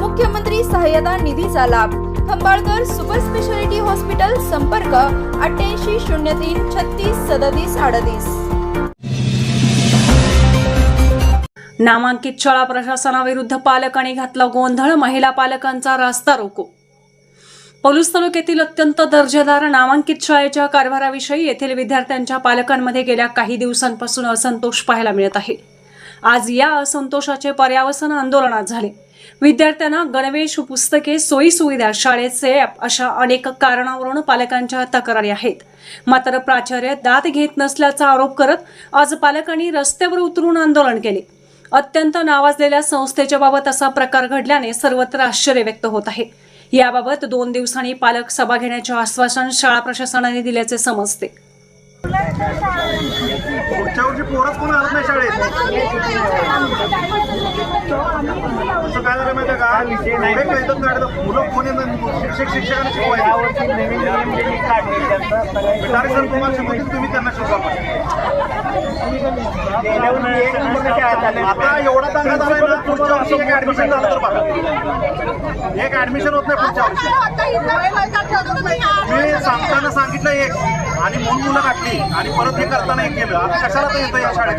मुख्यमंत्री सहाय्यता निधीचा लाभ. खंबाळकर सुपर स्पेशालिटी हॉस्पिटल संपर्क अठ्ठ्याऐंशी शून्य तीन छत्तीस सदतीस अडतीस. नामांकित शाळा प्रशासनाविरुद्ध पालकांनी घातला गोंधळ महिला पालकांचा रास्ता रोको. पलूस तालुक्यातील अत्यंत दर्जेदार नामांकित शाळेच्या कारभाराविषयी येथील विद्यार्थ्यांच्या पालकांमध्ये गेल्या काही दिवसांपासून असंतोष पाहायला मिळत आहे. आज या असंतोषाचे पर्यावसन आंदोलनात झाले. विद्यार्थ्यांना गणवेश पुस्तके सोयीसुविधा शाळेचे अशा अनेक कारणावरून पालकांच्या तक्रारी आहेत. मात्र प्राचार्य दाद घेत नसल्याचा आरोप करत आज पालकांनी रस्त्यावर उतरून आंदोलन केले. अत्यंत नावाजलेल्या संस्थेच्या बाबत असा प्रकार घडल्याने सर्वत्र आश्चर्य व्यक्त होत आहे. याबाबत दोन दिवसांनी पालक सभा घेण्याचे आश्वासन शाळा प्रशासनाने दिल्याचे समजते. पुढच्या वर्षी पोरच कोण आलं नाही शाळेत? असं काय झालं माहिती का? एवढे कैदत काढतं मुलं कोणी शिक्षक शिक्षकांना शिकवायचे. तुम्हाला शिकवतील तुम्ही त्यांना शिकवा. आता एवढा दंगा झालाय ना पुढच्या वर्षी एक ऍडमिशन झालं तर बघा एक ऍडमिशन होत नाही पुढच्या वर्षी. मी सांगताना सांगितलं एक. आणि म्हणून मुलं काढली आणि परत हे करताना हे केलं. आता कशाला तर येतं या शाळेत?